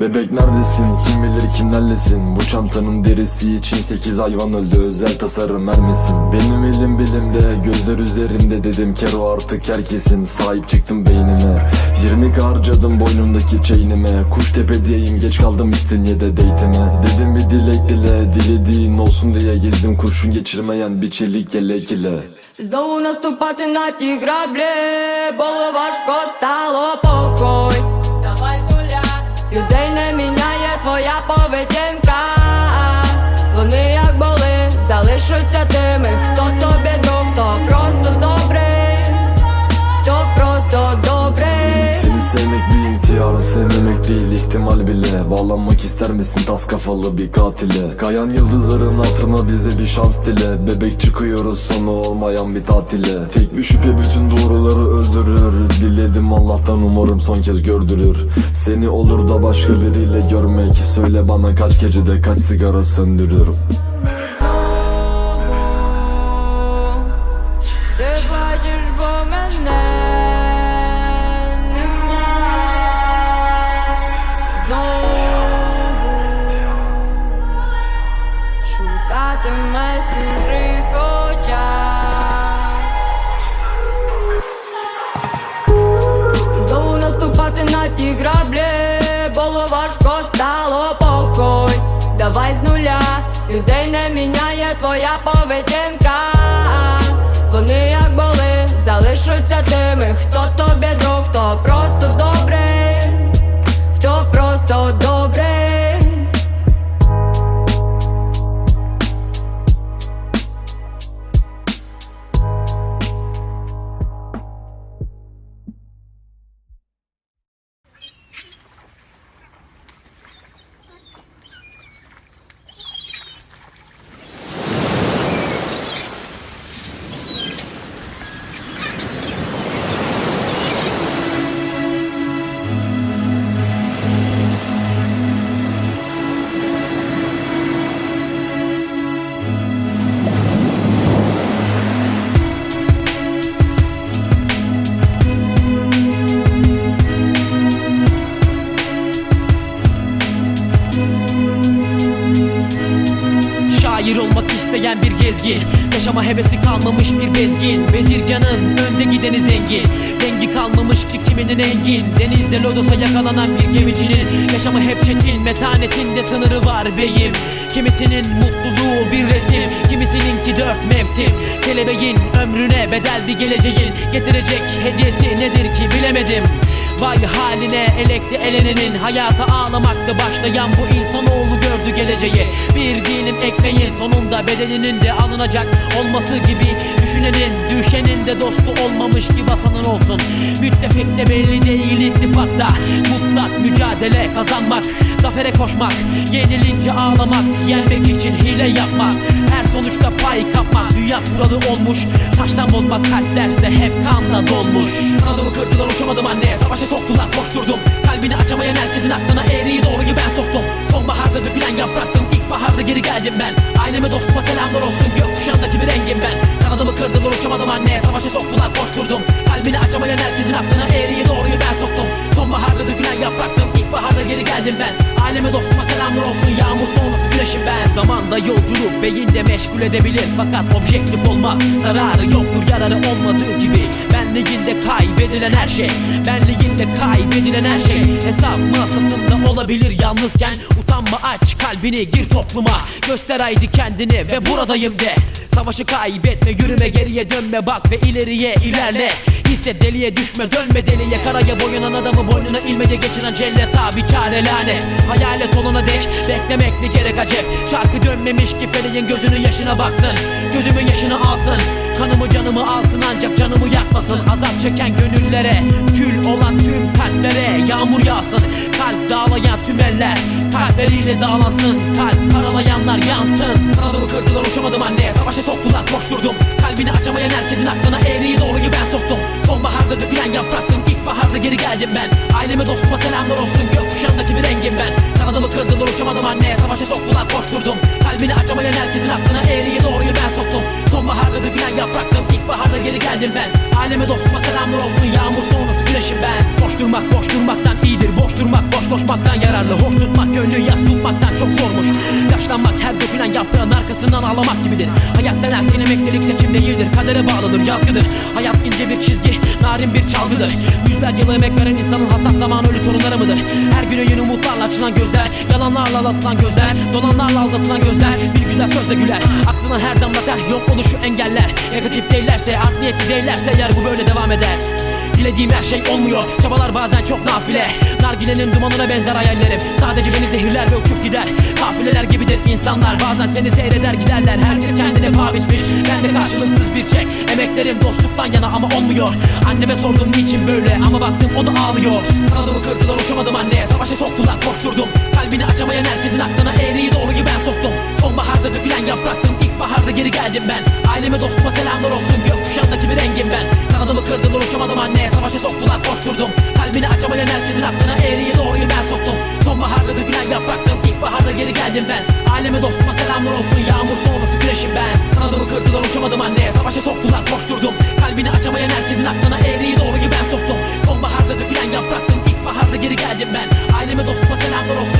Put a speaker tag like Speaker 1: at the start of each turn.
Speaker 1: Bebek neredesin kim bilir kimlerlesin Bu çantanın derisi için 8 hayvan öldü Özel tasarım vermesin Benim elim bilimde gözler üzerimde Dedim kero artık herkesin Sahip çıktım beynime 20 harcadım boynumdaki chainime Kuş tepedeyim geç kaldım İstinye'de date'ime Dedim bir dilek dile dilediğin olsun diye Gezdim kurşun geçirmeyen bir çelik yelek ile
Speaker 2: Знову наступати на ті граблі, було важко, стало залишаться тими, хто тобі друг, хто просто добрий, хто просто добрий.
Speaker 1: Seni sevmek bir ihtiyar sevmemek değil ihtimal bile Bağlanmak ister misin tas kafalı bir katile Kayan yıldızların hatırına bize bir şans dile Bebek çıkıyoruz sonu olmayan bir tatile Tek bir şüphe bütün doğruları öldürür Diledim Allah'tan umarım son kez gördürür Seni olur da başka biriyle görmek Söyle bana kaç gecede kaç sigara söndürüyorum
Speaker 2: Знову наступати на ті граблі, було важко, стало похуй. Давай з нуля, людей не міняє твоя поведінка. Вони як були, залишаться тими, хто тобі друг, хто просто добрий,
Speaker 3: gezgin Yaşama hevesi kalmamış bir bezgin. Bezirganın önde gideni zengin. Dengi kalmamış ki kiminin engin Denizde lodosa yakalanan bir gemicinin. Yaşamı hep çetin metanetinde sınırı var beyim. Kimisinin mutluluğu bir resim Kimisininki dört mevsim. Kelebeğin ömrüne bedel bir geleceğin Getirecek hediyesi nedir ki bilemedim. Vay haline elekte elenenin. Hayata ağlamakta başlayan bu insanoğlu gördü geleceği Bir dilim ekmeğin sonunda bedeninin de alınacak olması gibi Düşünenin düşenin de dostu olmamış ki vatanın olsun. Müttefik de belli değil ittifakta. Mutlak mücadele kazanmak Zafere koşmak Yenilince ağlamak Yenmek için hile yapmak. Her sonuçta pay kapmak Dünya kuralı olmuş. Taştan bozmak kalplerse hep kanla dolmuş. Kanadımı kırdılar uçamadım anne. Savaşa soktular koşturdum. Kalbini açamayan herkesin aklına eğriyi doğruyu ben soktum. Sonbaharda dökülen yapraktım İlkbaharda geri geldim ben. Aileme dostuma selamlar olsun. Gökkuşağındaki bir rengim ben. Kanadımı kırdılar uçamadım anne. Savaşa soktular koşturdum. Kalbini açamayan herkesin aklına eğriyi doğruyu ben soktum. Sonbaharda dökülen yapraktım İlkbaharda geri geldim ben. Aileme dostuma selamlar olsun. Yağmur sonrası güneşim ben. Zamanda yolculuk beyinde meşgul edebilir. Fakat objektif olmaz. Zararı yoktur yararı olmadığı gibi Benliğinde kaybedilen her şey. Benliğinde kaybedilen her şey. Hesap masasında olabilir yalnızken. Utanma aç kalbini gir topluma. Göster haydi kendini ve buradayım de Savaşı kaybetme yürüme geriye dönme bak ve ileriye ilerle. Hisset deliye düşme dönme deliye. Karaya boyanan adamı boynuna ilmece geçiren cellet abi çare lanet. Hayalet olana dek beklemek mi gerek acep Çarkı dönmemiş ki feleğin gözünün yaşına baksın. Gözümün yaşını alsın Kanımı canımı alsın ancak canımı yakmasın. Azap çeken gönüllere Kül olan tüm kalplere Yağmur yağsın. Kalp dağlayan tüm eller Kalpleriyle dağlansın. Kalp karalayanlar soktular koşturdum. Kalbini açamayan herkesin aklına eğriyi doğruyu ben soktum. Sonbaharda dökülen yapraktım İlkbaharda geri geldim ben. Aileme dostuma selamlar olsun. Gökkuşağındaki bir rengim ben. Kanadımı kırdılar uçamadım anne Savaşa soktular koşturdum. Kalbini açamayan herkesin aklına eğriyi doğruyu ben soktum. Sonbahar Sonbaharda dökülen yapraktım İlkbaharda geri geldim ben. Aileme dostuma selamlar olsun. Yağmur sonrası güneşim ben. Boş durmak boş durmaktan iyidir. Boş durmak koşmaktan yararlı Hoş tutmak gönlü yaz tutmaktan çok zormuş. Yaşlanmak her dökülen yaprağın arkasından ağlamak gibidir. Hayattan erken emeklilik seçim değildir Kadere bağlıdır yazgıdır. Hayat ince bir çizgi narin bir çalgıdır. Yüzlerce yıl emek veren insanın hassas zaman ölü torunları mıdır? Her güne yeni umutlarla açılan gözler Yalanlarla aldatılan gözler Dolanlarla aldatılan gözler Bir güzel sözle güler. Aklına her damla ter yok olur şu engeller. Negatif değillerse art niyetli değillerse eğer bu böyle devam eder Dilediğim her şey olmuyor. Çabalar bazen çok nafile. Nargilenin dumanına benzer hayallerim. Sadece beni zehirler ve uçup gider. Kafileler gibidir insanlar. Bazen seni seyreder giderler. Herkes kendine paha biçmiş. Ben de karşılıksız bir çek. Emeklerim dostluktan yana ama olmuyor. Anneme sordum niçin böyle? Ama baktım o da ağlıyor. Kanadımı kırdılar uçamadım anne Savaşa soktular koşturdum. Kalbini açamayan herkesin aklına eğriyi doğruyu ben soktum. Sonbaharda dökülen yapraktım İlkbaharda geri geldim ben. Aileme dostuma selamlar olsun. Gökkuşağındaki bir rengim ben. Kanadımı kırdılar uçamadım anne. Savaşa soktular koşturdum. Kalbini açamayan herkesin aklına eğriyi doğruyu ben soktum. Sonbaharda dökülen yapraktım İlkbaharda geri geldim ben. Aileme dostuma selamlar olsun. Yağmur sonrası güneşim ben. Kanadımı kırdılar uçamadım anne. Savaşa soktular koşturdum. Kalbini açamayan herkesin aklına eğriyi doğruyu ben soktum. Sonbaharda dökülen yapraktım İlkbaharda geri geldim ben. Aileme dostuma selamlar olsun